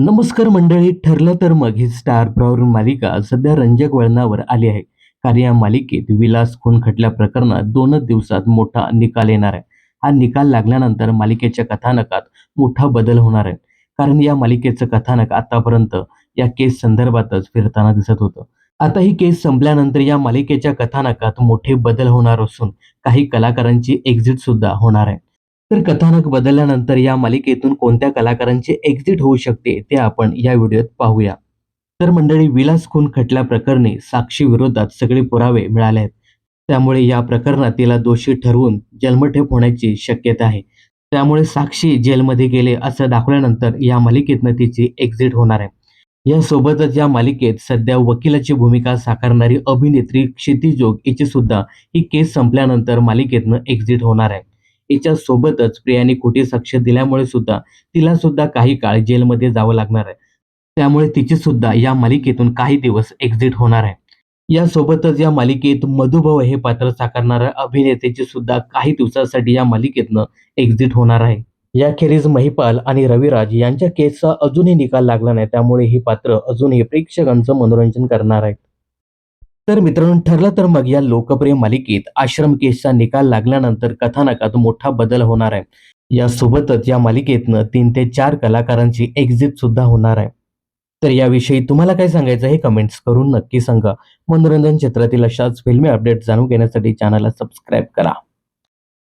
नमस्कार मंडळी ठरलं तर मग ही स्टार प्रॉवर मालिका सध्या रंजक वळणावर आली आहे. कारण या मालिकेत विलास खून खटल्या प्रकरणात दोनच दिवसात मोठा निकाल येणार आहे. हा निकाल लागल्यानंतर मालिकेच्या कथानकात मोठा बदल होणार आहे. कारण या मालिकेचं कथानक आतापर्यंत या केस संदर्भातच फिरताना दिसत होतं. आता ही केस संपल्यानंतर या मालिकेच्या कथानकात मोठे बदल होणार असून काही कलाकारांची एक्झिट सुद्धा होणार आहे. तर कथानक बदलल्यानंतर या मालिकेतून कोणत्या कलाकारांची एक्झिट होऊ शकते ते आपण या व्हिडिओत पाहूया. तर मंडळी विलास खून खटल्या प्रकरणी साक्षी विरोधात सगळे पुरावे मिळाले आहेत. त्यामुळे या प्रकरणात तिला दोषी ठरवून जन्मठेप होण्याची शक्यता आहे. त्यामुळे साक्षी जेलमध्ये गेले असं दाखवल्यानंतर या मालिकेतनं तिची एक्झिट होणार आहे. यासोबतच या मालिकेत सध्या वकिलाची भूमिका साकारणारी अभिनेत्री क्षितिजोग हिची सुद्धा ही केस संपल्यानंतर मालिकेतनं एक्झिट होणार आहे. हिच्या सोबतच प्रियाने खोटी साक्ष दिल्यामुळे सुद्धा तिला सुद्धा काही काळ जेलमध्ये जावं लागणार आहे. त्यामुळे तिची सुद्धा या मालिकेतून काही दिवस एक्झिट होणार आहे. यासोबतच या मालिकेत मधुभव हे पात्र साकारणाऱ्या अभिनेत्याची सुद्धा काही दिवसासाठी या मालिकेतनं एक्झिट होणार आहे. याखेरीज महिपाल आणि रविराज यांच्या केसचा अजूनही निकाल लागला नाही त्यामुळे ही पात्र अजूनही प्रेक्षकांचं मनोरंजन करणार आहेत. तर मित्रांनो ठरलं तर मग या लोकप्रिय मालिकेत आश्रम केसचा निकाल लागल्यानंतर कथानकात मोठा बदल होणार आहे. यासोबतच या मालिकेतनं तीन ते चार कलाकारांची एक्झिट सुद्धा होणार आहे. तर याविषयी तुम्हाला काय सांगायचं हे कमेंट्स करून नक्की सांगा. मनोरंजन क्षेत्रातील अशाच फिल्मी अपडेट जाणून घेण्यासाठी चॅनलला सबस्क्राईब करा.